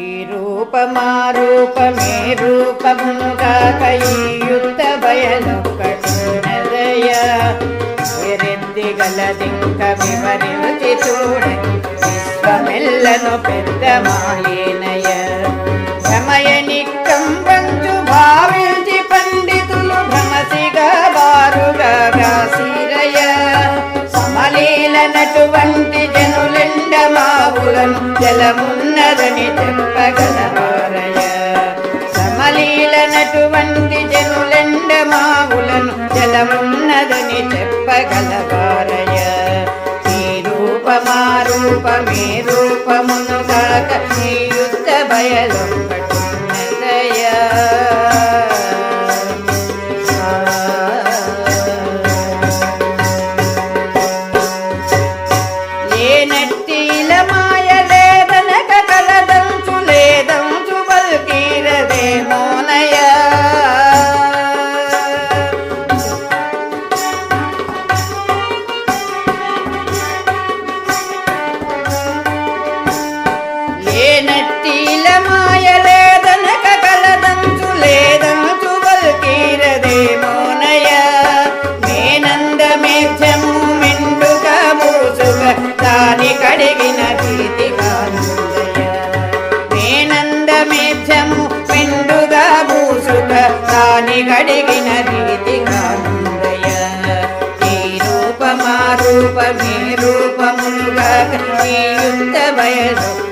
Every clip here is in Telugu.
ఈ రూపమా రూపమే రూపముగాక ఈ యుద్ధ గలదింక వివరించి చూడ. విశ్వమెల్లను పెద్ద మాయేన అటువంటి జనులెండ మావులను జలమున్నదని చెప్పగలవారయ సమలీలనటువంటి జనులెండ మూసుక దాని కడిగిన రీతిగా ఈ రూపమా రూపమే రూపములుగా ఈ వయసు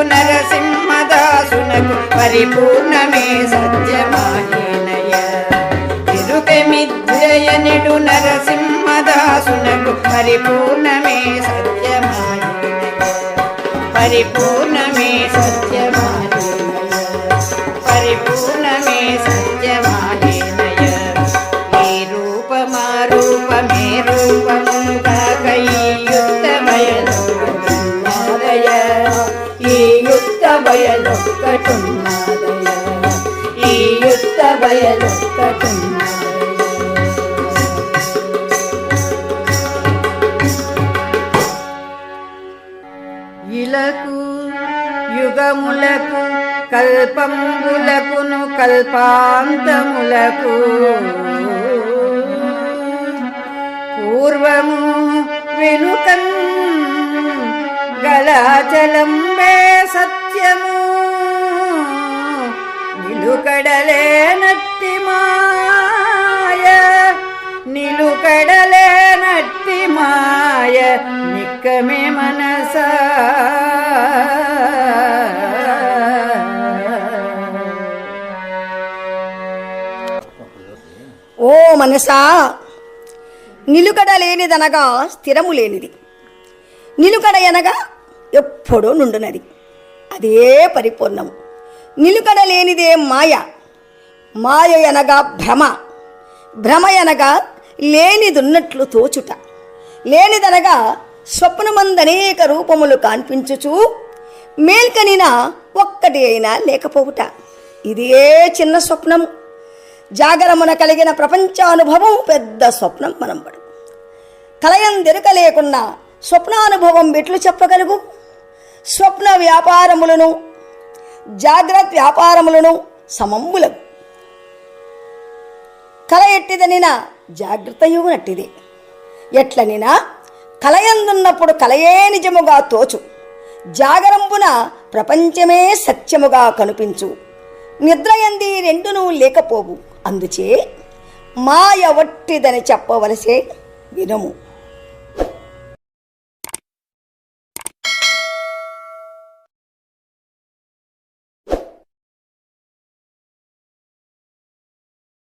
మిథ్యయనడు నరసింహదాసునకు పరిపూర్ణమే సత్యమాయనయ ఎరుక నరసింహదాసునకు పరిపూర్ణమే సత్యమాయనయ పరిపూర్ణమే సత్యమాయేనయ పరిపూర్ణమే సత్యమాయనయ ఈ రూపమా రూపమే రూపముగా యుక్త ఇలకు యుగములకు కల్పములకును కల్పాంతములకు. పూర్వము వెనుకన్ గలాచలం వే సత్యము. నిలుకడలే నిక్కమే ఓ మనసా నిలుకడ లేనిదనగా స్థిరము లేనిది నిలుకడ అనగా ఎప్పుడూ నుండునది అదే పరిపూర్ణము నిలుకడ లేనిదే మాయ మాయ అనగా భ్రమ భ్రమ అనగా లేనిదున్నట్లు తోచుట లేనిదనగా స్వప్నమందనేక రూపములు కాన్పించుచు మేల్కనిన ఒక్కటి అయినా లేకపోవుట. ఇదే చిన్న స్వప్నము? జాగరమున కలిగిన ప్రపంచానుభవం పెద్ద స్వప్నం మనం పడు కలయందెరుక లేకున్నా స్వప్నానుభవం ఎట్లు చెప్పగలుగు? స్వప్న వ్యాపారములను జాగ్రత్త వ్యాపారములను సమంబులకు కల ఎట్టిదనిన జాగ్రత్త నట్టిదే ఎట్లనినా కలయందున్నప్పుడు కలయే నిజముగా తోచు. జాగరంబున ప్రపంచమే సత్యముగా కనిపించు. నిద్రయంది రెండును లేకపోవు. అందుచే మాయ వట్టిదని చెప్పవలసే వినము.